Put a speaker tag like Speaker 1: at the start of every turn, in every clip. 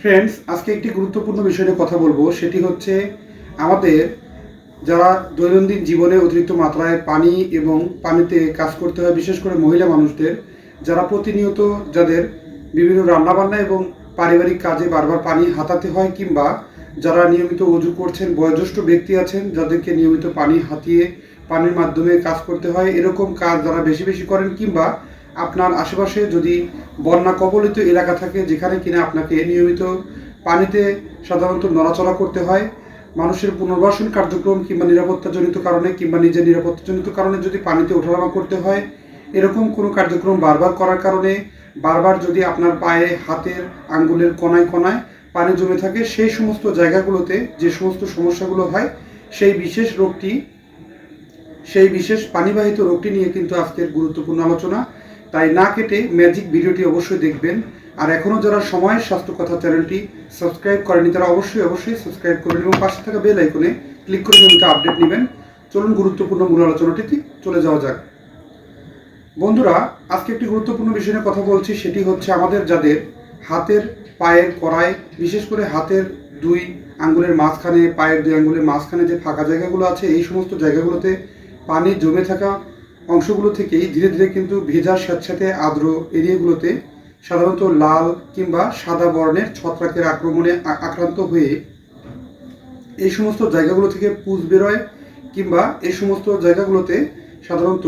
Speaker 1: Friends আজকে একটি গুরুত্বপূর্ণ বিষয় নিয়ে কথা বলব। সেটি হচ্ছে আমাদের যারা দৈনন্দিন জীবনে অতিরিক্ত মাত্রায় পানি এবং পানিতে কাজ করতে হয়, বিশেষ করে মহিলা মানুষদের, যারা প্রতিনিয়ত যাদের বিভিন্ন রান্নাবান্না এবং পারিবারিক কাজে বারবার পানি হাতাতে হয় কিংবা যারা নিয়মিত অজু করছেন, বয়োজ্যেষ্ঠ ব্যক্তি আছেন, যাদেরকে নিয়মিত পানি হাতিয়ে, পানির মাধ্যমে কাজ করতে হয়, এরকম কাজ যারা বেশি বেশি করেন কিংবা আপনার আশেপাশে যদি বন্যা কবলিত এলাকা থাকে যেখানে কিনা আপনাকে নিয়মিত পানিতে সাধারণত নড়াচড়া করতে হয়, মানুষের পুনর্বাসন কার্যক্রম কিংবা নিরাপত্তাজনিত কারণে কিংবা নিজের নিরাপত্তাজনিত কারণে যদি পানিতে ওঠানামা করতে হয়, এরকম কোনো কার্যক্রম বারবার করার কারণে বারবার যদি আপনার পায়ে, হাতের, আঙ্গুলের কোনায় কোনায় পানি জমে থাকে, সেই সমস্ত জায়গাগুলোতে যে সমস্ত সমস্যাগুলো হয়, সেই বিশেষ রোগটি, সেই বিশেষ পানিবাহিত রোগটি নিয়ে কিন্তু আজকের গুরুত্বপূর্ণ আলোচনা। তাই না কেটে ম্যাজিক ভিডিওটি অবশ্যই দেখবেন। আর এখনও যারা সময়ের স্বাস্থ্য কথা চ্যানেলটি সাবস্ক্রাইব করেনি তারা অবশ্যই অবশ্যই সাবস্ক্রাইব করবেন এবং পাশে থাকা বেল আইকনে ক্লিক করে নিয়মিত আপডেট নেবেন। চলুন গুরুত্বপূর্ণ মূল আলোচনাটিতে চলে যাওয়া যাক। বন্ধুরা, আজকে একটি গুরুত্বপূর্ণ বিষয় নিয়ে কথা বলছি, সেটি হচ্ছে আমাদের যাদের হাতের, পায়ের কড়াই বিশেষ করে হাতের দুই আঙ্গুলের মাঝখানে, পায়ের দুই আঙ্গুলের মাঝখানে যে ফাঁকা জায়গাগুলো আছে, এই সমস্ত জায়গাগুলোতে পানি জমে থাকা অংশগুলো থেকেই ধীরে ধীরে কিন্তু ভেজা স্যাঁতস্যাঁতে আর্দ্র এরিয়াগুলোতে সাধারণত লাল কিংবা সাদা বর্ণের ছত্রাকের আক্রমণে আক্রান্ত হয়ে এই সমস্ত জায়গাগুলো থেকে পুজ বেরোয় কিংবা এই সমস্ত জায়গাগুলোতে সাধারণত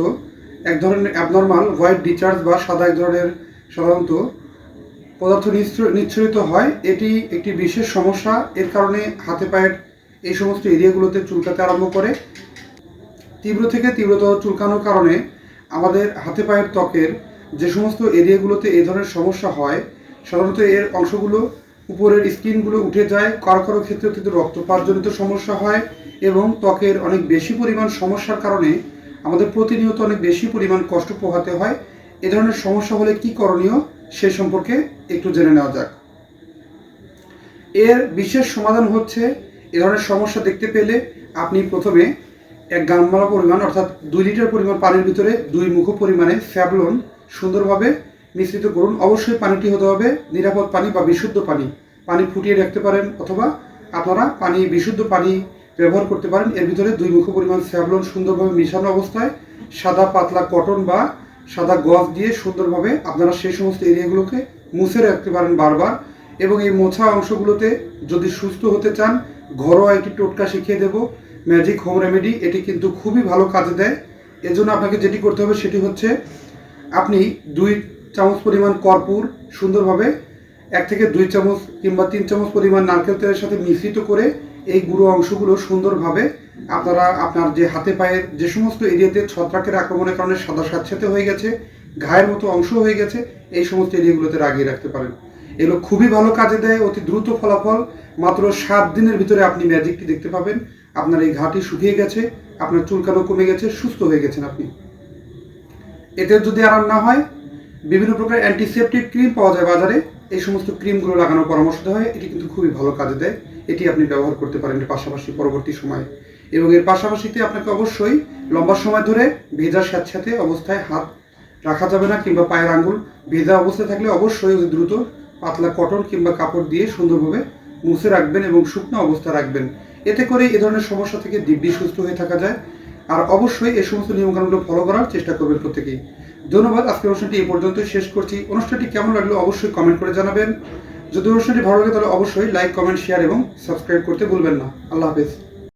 Speaker 1: এক ধরনের অ্যাবনর্মাল হোয়াইট ডিচার্জ বা সাদা এক ধরনের সাধারণত পদার্থ নিঃসরিত হয়। এটি একটি বিশেষ সমস্যা। এর কারণে হাতে পায়ের এই সমস্ত এরিয়াগুলোতে চুলকাতে আরম্ভ করে। তীব্র থেকে তীব্রতর চুলকানোর কারণে আমাদের হাতে পায়ের ত্বকের যে সমস্ত এরিয়াগুলোতে এই ধরনের সমস্যা হয়, সাধারণত এর অংশগুলো উপরের স্কিনগুলো উঠে যায় কারও কারও ক্ষেত্রে কিন্তু রক্তপাতজনিত সমস্যা হয় এবং ত্বকের অনেক বেশি পরিমাণ সমস্যার কারণে আমাদের প্রতিনিয়ত অনেক বেশি পরিমাণ কষ্ট পোহাতে হয়। এ ধরনের সমস্যা হলে কি করণীয় সে সম্পর্কে একটু জেনে নেওয়া যাক। এর বিশেষ সমাধান হচ্ছে এ ধরনের সমস্যা দেখতে পেলে আপনি প্রথমে এক গামলা পরিমাণ, অর্থাৎ দুই লিটার পরিমাণ পানির ভিতরে দুই মুখ পরিমাণে স্যাবলন সুন্দরভাবে মিশ্রিত করুন। অবশ্যই পানিটি হতে হবে নিরাপদ পানি বা বিশুদ্ধ পানি। পানি ফুটিয়ে রাখতে পারেন অথবা আপনারা পানি, বিশুদ্ধ পানি ব্যবহার করতে পারেন। এর ভিতরে দুই মুখ পরিমাণ স্যাবলন সুন্দরভাবে মিশানো অবস্থায় সাদা, পাতলা কটন বা সাদা গজ দিয়ে সুন্দরভাবে আপনারা সেই সমস্ত এরিয়াগুলোকে মুছে রাখতে পারেন বারবার। এবং এই মোছা অংশগুলোতে যদি সুস্থ হতে চান, ঘরোয়া একটি টোটকা শিখিয়ে দেব। ম্যাজিক হোম রেমেডি, এটি কিন্তু খুবই ভালো কাজে দেয়। এজন্য আপনাকে যেটি করতে হবে সেটি হচ্ছে, আপনি দুই চামচ পরিমাণ কর্পূর সুন্দরভাবে এক থেকে দুই চামচ কিংবা তিন চামচ পরিমাণ নারকেল তেলের সাথে মিশ্রিত করে এই গুঁড়ো অংশগুলো সুন্দরভাবে আপনারা আপনার যে হাতে পায়ের যে সমস্ত এরিয়াতে ছত্রাকের আক্রমণের কারণে সাদা স্যাঁতস্যাঁতে হয়ে গেছে, ঘায়ের মতো অংশ হয়ে গেছে, এই সমস্ত এরিয়াগুলোতে লাগিয়ে রাখতে পারেন। এগুলো খুবই ভালো কাজে দেয়, অতি দ্রুত ফলাফল, মাত্র সাত দিনের ভিতরে আপনি ম্যাজিকটি দেখতে পাবেন। আপনার এই ঘাটি শুকিয়ে গেছে, আপনার চুলকানো কমে গেছে, সুস্থ হয়ে গেছেন আপনি। এতে যদি আরাম না হয়, বিভিন্ন প্রকার অ্যান্টিসেপটিক ক্রিম পাওয়া যায় বাজারে। এই সমস্ত ক্রিমগুলো লাগানোর পরামর্শ দেওয়া হয়। এটি কিন্তু খুবই ভালো কাজে দেয়। এটি আপনি ব্যবহার করতে পারেন পাশাপাশি পরবর্তী সময়ে। এবং এর পাশাপাশিতে আপনাকে অবশ্যই লম্বা সময় ধরে ভেজা স্যাঁতস্যাঁতে অবস্থায় হাত রাখা যাবে না কিংবা পায়ের আঙুল ভেজা অবস্থায় থাকলে অবশ্যই দ্রুত পাতলা কটন কিংবা কাপড় দিয়ে সুন্দরভাবে মুছে রাখবেন এবং শুকনো অবস্থা রাখবেন। এতে করে এ ধরনের সমস্যা থেকে দিব্যি সুস্থ হয়ে থাকা যায়। আর অবশ্যই এই সমস্ত নিয়মকানুনগুলো ফলো করার চেষ্টা করবেন প্রত্যেকেই। ধন্যবাদ, আজকের অনুষ্ঠানটি এই পর্যন্তই শেষ করছি। অনুষ্ঠানটি কেমন লাগল অবশ্যই কমেন্ট করে জানাবেন। যদি অনুষ্ঠানটি ভালো লাগে তাহলে অবশ্যই লাইক কমেন্ট শেয়ার এবং সাবস্ক্রাইব করতে ভুলবেন না। আল্লাহ হাফেজ।